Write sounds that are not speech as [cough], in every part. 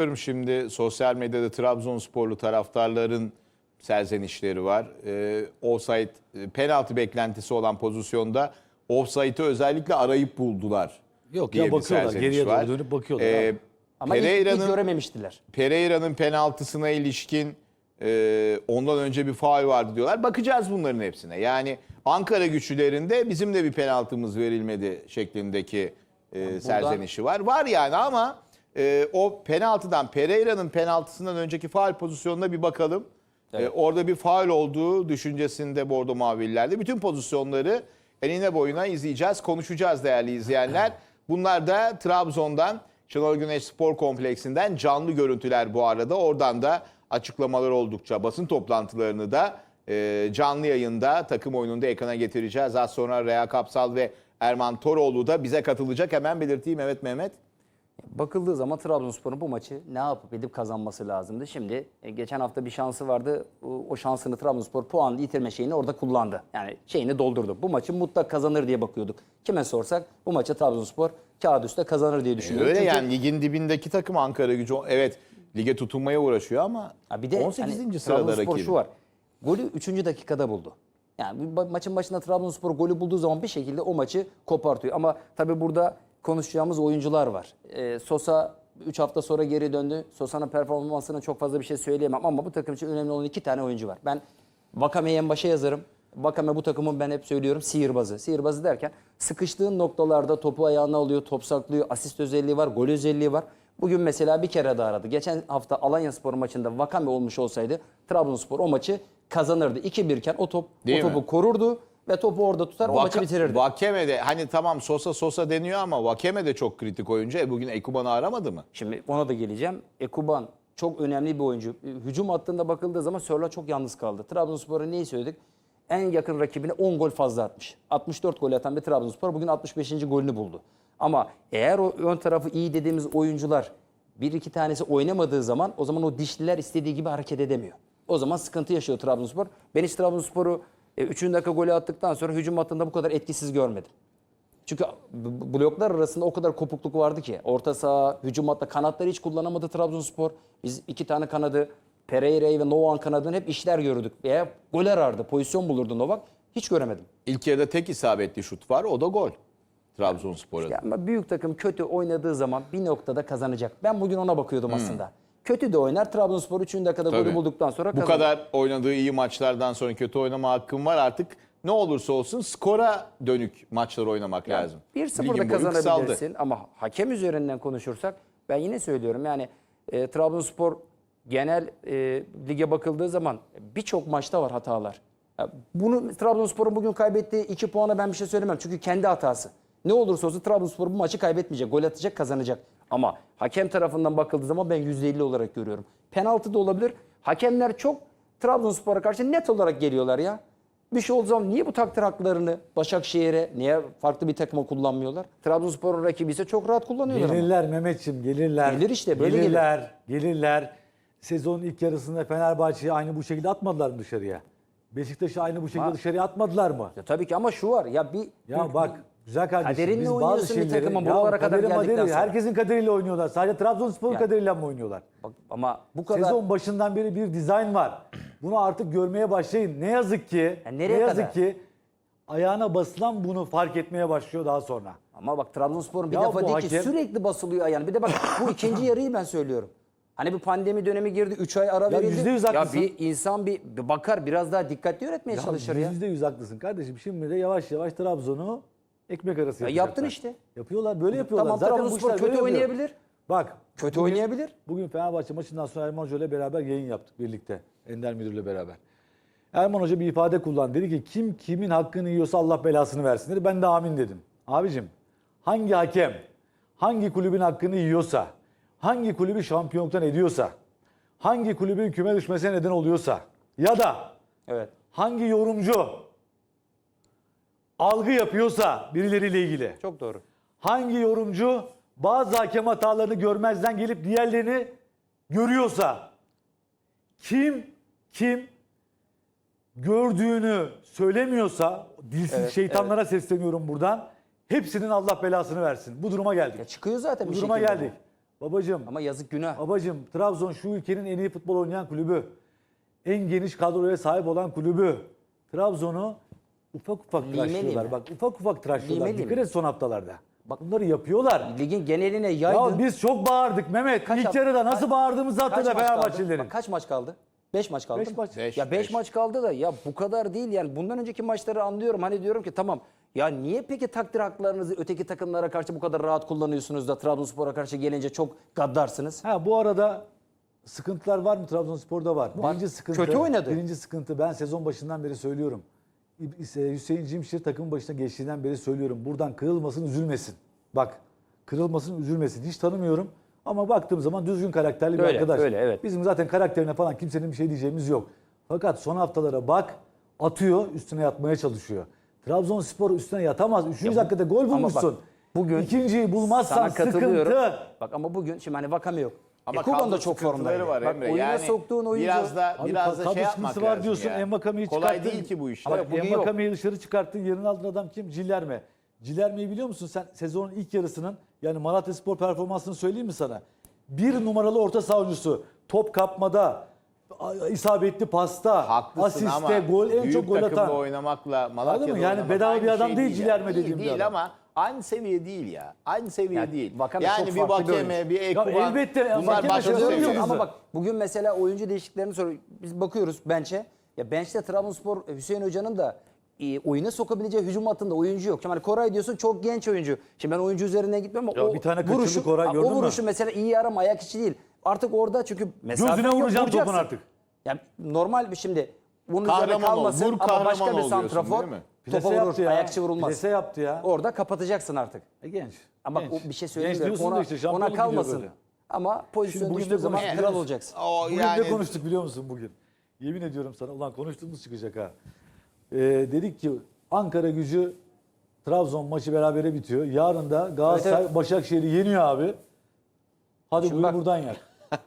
Bakıyorum Şimdi sosyal medyada Trabzonsporlu taraftarların serzenişleri var. Ee, offside, e, penaltı beklentisi olan pozisyonda offside'ı özellikle arayıp buldular. Yok diye ya bir bakıyorlar. serzeniş Geriye doğru dönüp bakıyorlar. Abi. Ama ilk, ilk Pereira'nın görememiştiler. Pereira'nın penaltısına ilişkin e, ondan önce bir faul vardı diyorlar. Bakacağız bunların hepsine. Yani Ankara güçlülerinde bizim de bir penaltımız verilmedi şeklindeki e, serzenişi var. Var yani ama e, o penaltıdan Pereira'nın penaltısından önceki faul pozisyonuna bir bakalım. E, orada bir faul olduğu düşüncesinde Bordo Mavililer'de. Bütün pozisyonları eline boyuna izleyeceğiz, konuşacağız değerli izleyenler. [laughs] Bunlar da Trabzon'dan Şenol Güneş Spor Kompleksi'nden canlı görüntüler bu arada. Oradan da açıklamalar oldukça basın toplantılarını da e, canlı yayında takım oyununda ekrana getireceğiz. Az sonra Rea Kapsal ve Erman Toroğlu da bize katılacak. Hemen belirteyim evet Mehmet. Bakıldığı zaman Trabzonspor'un bu maçı ne yapıp edip kazanması lazımdı. Şimdi e, geçen hafta bir şansı vardı. O, o şansını Trabzonspor puan yitirme şeyini orada kullandı. Yani şeyini doldurdu. Bu maçı mutlak kazanır diye bakıyorduk. Kime sorsak bu maçı Trabzonspor kağıt üstte kazanır diye düşünüyorduk. Öyle Çünkü- yani ligin dibindeki takım Ankara gücü. Evet lige tutunmaya uğraşıyor ama Ha bir de 18. hani sırada Trabzonspor rakibi. şu var. Golü 3. dakikada buldu. Yani maçın başında Trabzonspor golü bulduğu zaman bir şekilde o maçı kopartıyor. Ama tabii burada konuşacağımız oyuncular var. Ee, Sosa 3 hafta sonra geri döndü. Sosa'nın performansına çok fazla bir şey söyleyemem ama bu takım için önemli olan iki tane oyuncu var. Ben Vakame'yi en başa yazarım. Vakame bu takımın ben hep söylüyorum sihirbazı. Sihirbazı derken sıkıştığın noktalarda topu ayağına alıyor, top saklıyor, asist özelliği var, gol özelliği var. Bugün mesela bir kere daha aradı. Geçen hafta Alanya Spor maçında Vakame olmuş olsaydı Trabzonspor o maçı kazanırdı. 2-1 iken o top Değil o topu mi? korurdu ve topu orada tutar o maçı bitirirdi. Vakeme de hani tamam Sosa Sosa deniyor ama Vakeme de çok kritik oyuncu. E bugün Ekuban'ı aramadı mı? Şimdi ona da geleceğim. Ekuban çok önemli bir oyuncu. Hücum hattında bakıldığı zaman Sörla çok yalnız kaldı. Trabzonspor'a neyi söyledik? En yakın rakibine 10 gol fazla atmış. 64 gol atan bir Trabzonspor bugün 65. golünü buldu. Ama eğer o ön tarafı iyi dediğimiz oyuncular bir iki tanesi oynamadığı zaman o zaman o dişliler istediği gibi hareket edemiyor. O zaman sıkıntı yaşıyor Trabzonspor. Ben hiç Trabzonspor'u 3. dakika golü attıktan sonra hücum hattında bu kadar etkisiz görmedim. Çünkü bloklar arasında o kadar kopukluk vardı ki. Orta saha, hücum hatta kanatları hiç kullanamadı Trabzonspor. Biz iki tane kanadı, Pereira'yı ve Novan kanadını hep işler gördük. Veya gol arardı, pozisyon bulurdu Novak. Hiç göremedim. İlk yarıda tek isabetli şut var. O da gol. Trabzonspor'a. Ya ama büyük takım kötü oynadığı zaman bir noktada kazanacak. Ben bugün ona bakıyordum aslında. Kötü de oynar. Trabzonspor 3. dakikada golü Tabii. bulduktan sonra Bu kazanır. kadar oynadığı iyi maçlardan sonra kötü oynama hakkın var. Artık ne olursa olsun skora dönük maçlar oynamak lazım. 1-0'da Ligin boyu kısaldı. kazanabilirsin ama hakem üzerinden konuşursak ben yine söylüyorum yani e, Trabzonspor genel e, lige bakıldığı zaman birçok maçta var hatalar. Ya bunu Trabzonspor'un bugün kaybettiği 2 puana ben bir şey söylemem çünkü kendi hatası. Ne olursa olsun Trabzonspor bu maçı kaybetmeyecek, gol atacak, kazanacak. Ama hakem tarafından bakıldığı zaman ben %50 olarak görüyorum. Penaltı da olabilir. Hakemler çok Trabzonspor'a karşı net olarak geliyorlar ya. Bir şey olduğu zaman niye bu takdir haklarını Başakşehir'e, niye farklı bir takıma kullanmıyorlar? Trabzonspor'un rakibi ise çok rahat kullanıyorlar. Gelirler Mehmetçim gelirler. Gelir işte, böyle gelir. gelirler, gelirler. Sezonun ilk yarısında Fenerbahçe'yi aynı bu şekilde atmadılar mı dışarıya? Beşiktaş'ı aynı bu şekilde Ha. dışarıya atmadılar mı? Ya tabii ki ama şu var ya bir Ya bak güzel kardeşim Kaderinle biz oynuyorsun bazı bir şeyleri... takıma, Ya buralara kadar geldikten maderi, sonra. Herkesin kaderiyle oynuyorlar. Sadece Trabzonspor'un kaderiyle mi oynuyorlar? bak, ama bu kadar Sezon başından beri bir dizayn var. Bunu artık görmeye başlayın. Ne yazık ki, Ya nereye ne yazık kadar? ki ayağına basılan bunu fark etmeye başlıyor daha sonra. ama bak Trabzonspor'un bir Ya defa değil ki hakem- sürekli basılıyor ayağına. Bir de bak bu ikinci [clears throat] yarıyı ben söylüyorum. Hani bir pandemi dönemi girdi, 3 ay ara verildi. yüzde yüz ya bir insan bir, bir bakar biraz daha dikkatli yönetmeye çalışır ya. Yüzde yüz haklısın kardeşim. Şimdi de yavaş yavaş Trabzon'u ekmek arası Ya yapacaklar. yaptın işte. Yapıyorlar böyle yapıyorlar. Tamam Zaten bu Trabzonspor işler böyle kötü yapıyor. oynayabilir. Bak. Kötü bugün- oynayabilir. Bugün Fenerbahçe maçından sonra Erman Hoca ile beraber yayın yaptık birlikte. Ender Müdür'le beraber. Erman Hoca bir ifade kullandı. Dedi ki kim kimin hakkını yiyorsa Allah belasını versin dedi. Ben de amin dedim. Abicim hangi hakem hangi kulübün hakkını yiyorsa, hangi kulübü şampiyonluktan ediyorsa, hangi kulübün küme düşmesine neden oluyorsa ya da Evet. hangi yorumcu algı yapıyorsa birileriyle ilgili, Çok doğru. hangi yorumcu bazı hakem hatalarını görmezden gelip diğerlerini görüyorsa, kim kim gördüğünü söylemiyorsa, dilsiz şeytanlara sesleniyorum buradan, hepsinin Allah belasını versin. Bu duruma geldik. Ya çıkıyor zaten Bu bir duruma şekilde geldik. Babacım, Ama yazık günah. babacım Trabzon şu ülkenin en iyi futbol oynayan kulübü. En geniş kadroya sahip olan kulübü. Trabzon'u ufak ufak Limeli tıraşlıyorlar. mi? Bak ufak ufak tıraşlıyorlar. Limeli Dikkat mi? et son haftalarda. Bak bunları yapıyorlar. Ligin geneline yaydın. Ya biz çok bağırdık Mehmet. Kaç İlk hafta- yarıda nasıl kaç- bağırdığımızı hatırla maç kaldı? Fenerbahçelilerin. Bak kaç maç kaldı? 5 maç kaldı. Beş mı? maç. Beş, ya 5 beş. maç kaldı da ya bu kadar değil yani. Bundan önceki maçları anlıyorum. Hani diyorum ki tamam ya niye peki takdir haklarınızı öteki takımlara karşı bu kadar rahat kullanıyorsunuz da Trabzonspor'a karşı gelince çok gaddarsınız? Ha bu arada sıkıntılar var mı Trabzonspor'da var. Var. Birinci sıkıntı. Kötü oynadı. Birinci sıkıntı ben sezon başından beri söylüyorum. Hüseyin Cimşir takım başına geçtiğinden beri söylüyorum. Buradan kırılmasın, üzülmesin. Bak kırılmasın, üzülmesin. Hiç tanımıyorum. Ama baktığım zaman düzgün karakterli bir Öyle, arkadaş. öyle, evet. Bizim zaten karakterine falan kimsenin bir şey diyeceğimiz yok. Fakat son haftalara bak atıyor üstüne yatmaya çalışıyor. Trabzonspor üstüne yatamaz. Üçüncü dakikada gol ama bak, bulmuşsun. bugün İkinciyi bulmazsan sıkıntı. Bak ama bugün şimdi hani Vakame yok. Ama Ekuban da çok formdaydı. var Bak Emre. oyuna Yani soktuğun oyuncu Biraz da Abi biraz da şey yapmak sıkıntısı var lazım diyorsun. ya. Envakame'yi Kolay değil ki bu işler. Ama Bak bugün yok. Envakame'yi dışarı çıkarttın. Yerine aldığın adam kim? Cilerme. Cilerme'yi biliyor musun sen? Sezonun ilk yarısının yani Malatya Spor performansını söyleyeyim mi sana? Bir numaralı orta saha oyuncusu. Top kapmada, a- isabetli pasta, Haklısın asiste, ama gol en büyük çok gol takımda atan. oynamakla Malatya'da Anladın mı? Yani oynamak bedava aynı bir adam şey değil. Cilerme Değil, dediğim bir değil adam. ama aynı seviye değil ya. Aynı seviye Yani değil. Vakame yani çok bir farklı bir Vakeme, bir Ekuban. elbette, bunlar başka şöyle seviye. ama bak bugün mesela oyuncu değişikliklerini soruyor. Biz bakıyoruz bench'e. Ya bench'te Trabzonspor Hüseyin Hoca'nın da e, oyuna sokabileceği hücum hattında oyuncu yok. Şimdi hani Koray diyorsun çok genç oyuncu. Şimdi ben oyuncu üzerinden gitmem ama Ya o bir tane kaçırdı vuruşu, Koray, Ha, gördün o mü? vuruşu mesela iyi yarım ayak içi değil. Artık orada çünkü mesafe Gözüne yok, vuracağım topun vuracaksın. artık. Yani normal bir şimdi bunun üzerine Kahraman ol, kalmasın vur ama kahraman başka bir diyorsun, santrafor değil mi? Plase topa vurur, yaptı ya. ayakçı vurulmaz. Plase yaptı ya. Orada kapatacaksın artık. E, genç. Ama genç. o bir şey Genç diyorsun Ona, işte ona kalmasın. Ama pozisyon bugün düştüğü de zaman konuştuk. kral olacaksın. O Bugün yani ne konuştuk biliyor musun bugün? Yemin ediyorum sana ulan konuştuğumuz çıkacak ha. Ee, dedik ki Ankara gücü Trabzon maçı berabere bitiyor. Yarın da Galatasaray Evet, Başakşehir'i yeniyor abi. Hadi Şimdi buyur bak- buradan yak. [laughs]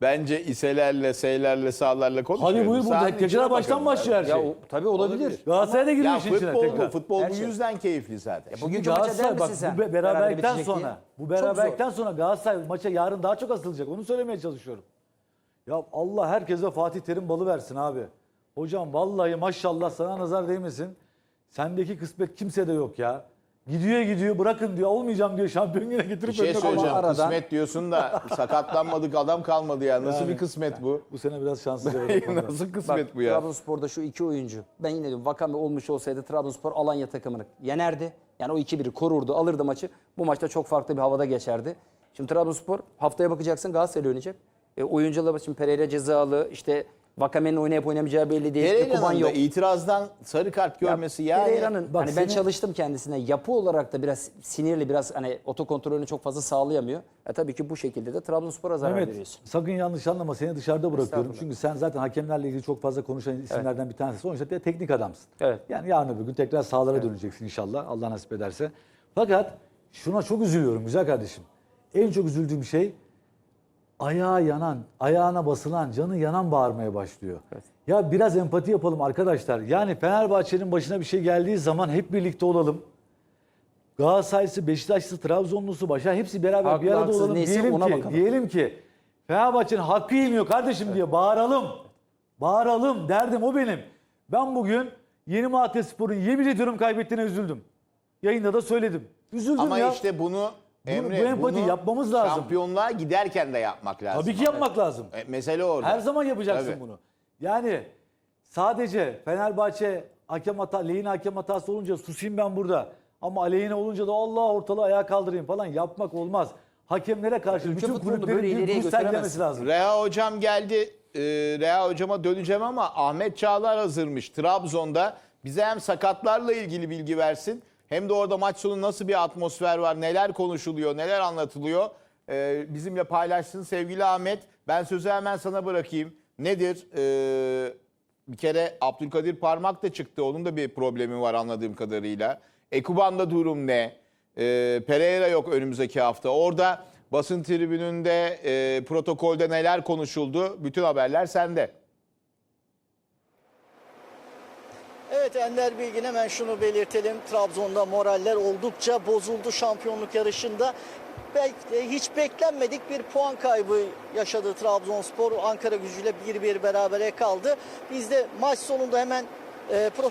bence iselerle, seylerle, sağlarla konuşuyoruz. Hadi buyur buradan. Sahanın Tekrar içine baştan bakalım. başlıyor her şey. Ya o, tabii olabilir. Galatasaray da giriyor Ya işin içine futbol bu. tekrar. Futbol Her bu şey. yüzden keyifli zaten. Bugünkü maça der Galatasaray misin bak sen? bu be- beraberlikten sonra bu beraberlikten sonra Galatasaray maça yarın daha çok asılacak. Onu söylemeye çalışıyorum. Ya Allah herkese Fatih Terim balı versin abi. Hocam vallahi maşallah sana nazar değmesin. Sendeki kısmet kimsede yok ya. Gidiyor gidiyor bırakın diyor olmayacağım diyor şampiyon yine getirip Bir şey önüne söyleyeceğim. aradan- Kısmet diyorsun da [laughs] sakatlanmadık adam kalmadı ya. Nasıl Yani- bir kısmet bu? Bu sene biraz şanssız [laughs] evet. Nasıl Bak kısmet bu ya? Trabzonspor'da şu iki oyuncu. Ben yine diyorum Vakame olmuş olsaydı Trabzonspor Alanya takımını yenerdi. Yani o 2-1'i korurdu, alırdı maçı. Bu maçta çok farklı bir havada geçerdi. Şimdi Trabzonspor haftaya bakacaksın Galatasaray'la oynayacak. E, oyuncular şimdi Pereira cezalı, işte Vakame'nin oynayıp oynamayacağı belli değil. Ekuban Pereira'nın da yok. itirazdan sarı kart görmesi yani. Pereira'nın Bak hani ben çalıştım kendisine. Yapı olarak da biraz sinirli, biraz hani otokontrolünü çok fazla sağlayamıyor. E tabii ki bu şekilde de Trabzonspor'a zarar Mehmet veriyorsun. sakın yanlış anlama seni dışarıda bırakıyorum. Estağfurullah. Çünkü sen zaten hakemlerle ilgili çok fazla konuşan isimlerden bir tanesi. Sonuçta de teknik adamsın. Evet. Yani yarın öbür gün tekrar sahalara döneceksin inşallah Allah nasip ederse. Fakat şuna çok üzülüyorum güzel kardeşim. En çok üzüldüğüm şey ayağa yanan, ayağına basılan, canı yanan bağırmaya başlıyor. Ya biraz empati yapalım arkadaşlar. Yani Fenerbahçe'nin başına bir şey geldiği zaman hep birlikte olalım. Galatasaraylısı, Beşiktaşlısı, Trabzonlusu, başa hepsi beraber Haklı, bir arada olalım. neyse Diyelim ona ki, bakalım. diyelim ki Fenerbahçe'nin hakkı yemiyor kardeşim diye bağıralım. Bağıralım derdim o benim. Ben bugün Yeni Malatya Spor'un yemin ediyorum kaybettiğine üzüldüm. Yayında da söyledim. Üzüldüm Ama ya. işte bunu Emre bu empati bunu yapmamız lazım. Şampiyonluğa giderken de yapmak lazım. Tabii ki yapmak lazım. E, mesele orada. Her zaman yapacaksın Tabii. bunu. Yani sadece Fenerbahçe hakem hata, lehine hakem hatası olunca susayım ben burada. Ama aleyhine olunca da Allah ortalığı ayağa kaldırayım falan yapmak olmaz. Hakemlere karşı Ülke bütün kulüplerin böyle bir ileriye kurs sergilemesi lazım. Reha hocam geldi. Ee, Reha hocama döneceğim ama Ahmet Çağlar hazırmış Trabzon'da. Bize hem sakatlarla ilgili bilgi versin hem de orada maç sonu nasıl bir atmosfer var, neler konuşuluyor, neler anlatılıyor. Ee, bizimle paylaşsın sevgili Ahmet. Ben sözü hemen sana bırakayım. Nedir? Ee, bir kere Abdülkadir Parmak da çıktı. Onun da bir problemi var anladığım kadarıyla. Ekuban'da durum ne? Ee, Pereira yok önümüzdeki hafta. Orada basın tribününde, e, protokolde neler konuşuldu? Bütün haberler sende. Evet Ender Bilgin hemen şunu belirtelim. Trabzon'da moraller oldukça bozuldu şampiyonluk yarışında. Belki hiç beklenmedik bir puan kaybı yaşadı Trabzonspor. Ankara gücüyle 1-1 berabere kaldı. Biz de maç sonunda hemen e,